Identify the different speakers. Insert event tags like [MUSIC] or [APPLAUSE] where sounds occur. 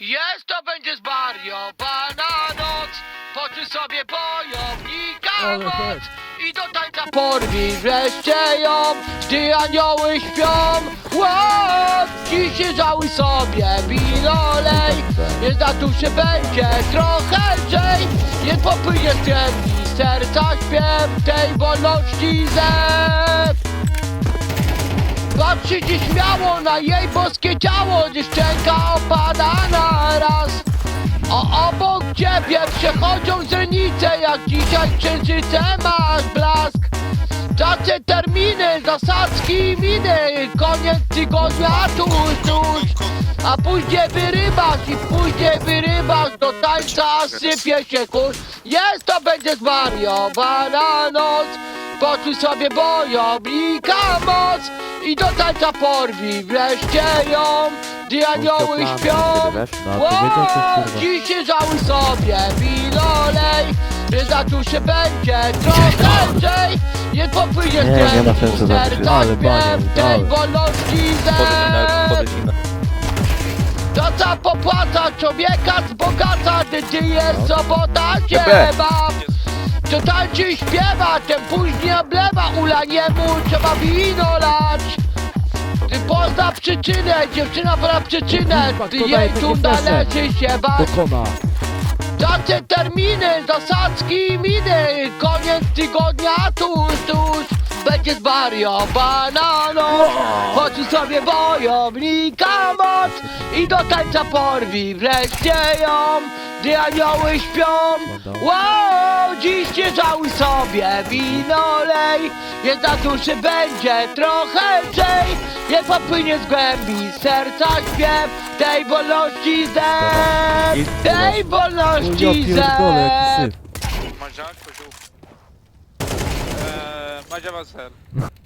Speaker 1: Jest to będzie zwariowana noc Poczuj sobie bojownika
Speaker 2: Ale
Speaker 1: moc
Speaker 2: chodź.
Speaker 1: I do tańca porwij wreszcie ją Gdy anioły śpią Łop! Dziś żałuj sobie winolej Więc na duszy będzie trochę lżej Nie popłynie z serca śpiew Tej wolności zew Patrzy dziś śmiało na jej boskie ciało, szczęka opada na raz. A obok ciebie przechodzą źrenice, jak dzisiaj księżyce masz blask. Czasy terminy, zasadzki miny, koniec tygodnia tuż, tuż. A później wyrywasz i później wyrywasz, do tańca sypie się kurz. Jest to będzie zwariowana noc, poczuj sobie bojownika moc. I do tańca porwij wreszcie ją, gdy anioły śpią.
Speaker 3: wiesz?
Speaker 2: No, to wiedział coś, kurwa.
Speaker 1: się żałuj sobie winolej, gdy za duszy będzie trochę lżej. Nie popłynie
Speaker 3: Nie, nie ma
Speaker 1: z
Speaker 3: sensu
Speaker 2: Ale
Speaker 1: tej wolności zew. To co popłaca człowieka zbogaca, gdy ty jest sobota się baw. To tańczy i śpiewa, ten później oblewa, ula niemu trzeba wino lać. Ty pozna przyczynę, dziewczyna pozna przyczynę, ty jej tu
Speaker 2: takie flesze?
Speaker 1: należy się bać.
Speaker 2: Dokona.
Speaker 1: Tacy terminy, zasadzki miny, koniec tygodnia tuż, tuż. Będzie zwariowana noc, poczuj sobie wojownika moc i do tańca porwij wreszcie ją, gdy anioły śpią. Wow, dziś nie żałuj sobie winolej, jest na duszy będzie trochę lżej, nie popłynie z głębi serca śpiew tej wolności zew, tej wolności zew.
Speaker 4: kozioł. Eee, Madzia Wasel. [LAUGHS]